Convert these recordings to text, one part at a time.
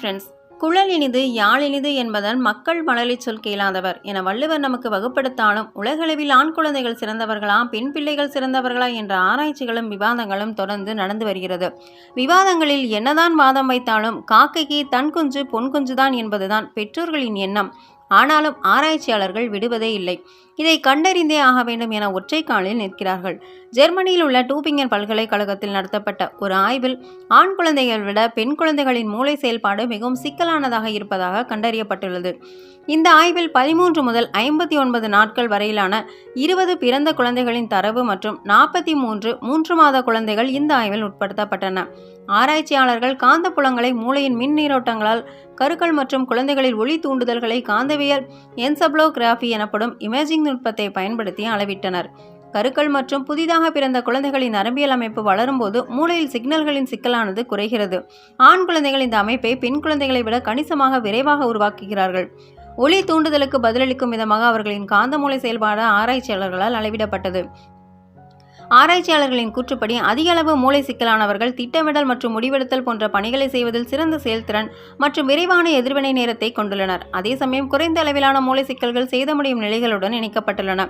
Friends குழல் இனிது யாழ் இனிது என்பதன் மக்கள் மழலை சொல் கேளாதவர். என வள்ளுவர் நமக்கு வகுப்படுத்தாலும் உலகளவில் ஆண் குழந்தைகள் சிறந்தவர்களா பெண் பிள்ளைகள் சிறந்தவர்களா என்ற ஆராய்ச்சிகளும் விவாதங்களும் தொடர்ந்து நடந்து வருகிறது. விவாதங்களில் என்னதான் வாதம் வைத்தாலும் காக்கைக்கு தன் குஞ்சு பொன் குஞ்சுதான் என்பதுதான் பெற்றோர்களின் எண்ணம். ஆனாலும் ஆராய்ச்சியாளர்கள் விடுவதே இல்லை. இதை கண்டறிந்தே ஆக வேண்டும் என ஒற்றை காலில் நிற்கிறார்கள். ஜெர்மனியில் உள்ள டூபிங்கன் பல்கலைக்கழகத்தில் நடத்தப்பட்ட ஒரு ஆய்வில் ஆண் குழந்தைகளை விட பெண் குழந்தைகளின் மூளை செயல்பாடு மிகவும் சிக்கலானதாக இருப்பதாக கண்டறியப்பட்டுள்ளது. இந்த ஆய்வில் பதிமூன்று முதல் ஐம்பத்தி ஒன்பது நாட்கள் வரையிலான இருபது பிறந்த குழந்தைகளின் தரவு மற்றும் நாற்பத்தி மூன்று மூன்று மாத குழந்தைகள் இந்த ஆய்வில் உட்படுத்தப்பட்டன. ஆராய்ச்சியாளர்கள் காந்தப்புலங்களை மூளையின் மின் நீரோட்டங்களால் கருக்கள் மற்றும் குழந்தைகளில் ஒளி தூண்டுதல்களை காந்தவியல் என்சப்ளோகிராஃபி எனப்படும் இமேஜிங் நுட்பத்தை பயன்படுத்தி அளவிட்டனர். கருக்கள் மற்றும் புதிதாக பிறந்த குழந்தைகளின் நரம்பியல் அமைப்பு வளரும்போது மூளையில் சிக்னல்களின் சிக்கலானது குறைகிறது. ஆண் குழந்தைகள் இந்த அமைப்பை பெண் குழந்தைகளை விட கணிசமாக விரைவாக உருவாக்குகிறார்கள். ஒளி தூண்டுதலுக்கு பதிலளிக்கும் விதமாக அவர்களின் காந்த மூளை செயல்பாடு ஆராய்ச்சியாளர்களால் அளவிடப்பட்டது. ஆராய்ச்சியாளர்களின் கூற்றுப்படி அதிக அளவு மூளை சிக்கலானவர்கள் திட்டமிடல் மற்றும் முடிவெடுத்தல் போன்ற பணிகளை செய்வதில் சிறந்த செயல்திறன் மற்றும் விரைவான எதிர்வினை நேரத்தை கொண்டுள்ளனர். அதே சமயம் குறைந்த அளவிலான மூளை சிக்கல்கள் சேதமடையும் நிலைகளுடன் இணைக்கப்பட்டுள்ளன.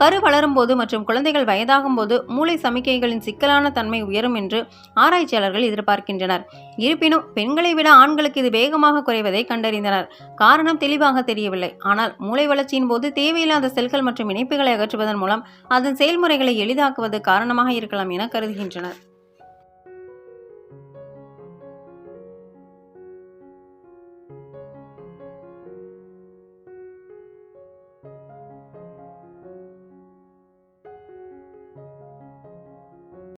கரு வளரும்போது மற்றும் குழந்தைகள் வயதாகும் போது மூளை சமிக்கைகளின் சிக்கலான தன்மை உயரும் என்று ஆராய்ச்சியாளர்கள் எதிர்பார்க்கின்றனர். இருப்பினும் பெண்களை விட ஆண்களுக்கு இது வேகமாக குறைவதை கண்டறிந்தனர். காரணம் தெளிவாக தெரியவில்லை. ஆனால் மூளை வளர்ச்சியின் போது தேவையில்லாத செல்கள் மற்றும் இணைப்புகளை அகற்றுவதன் மூலம் அதன் செயல்முறைகளை எளிதாக்குவது காரணமாக இருக்கலாம் என கருதுகின்றனர்.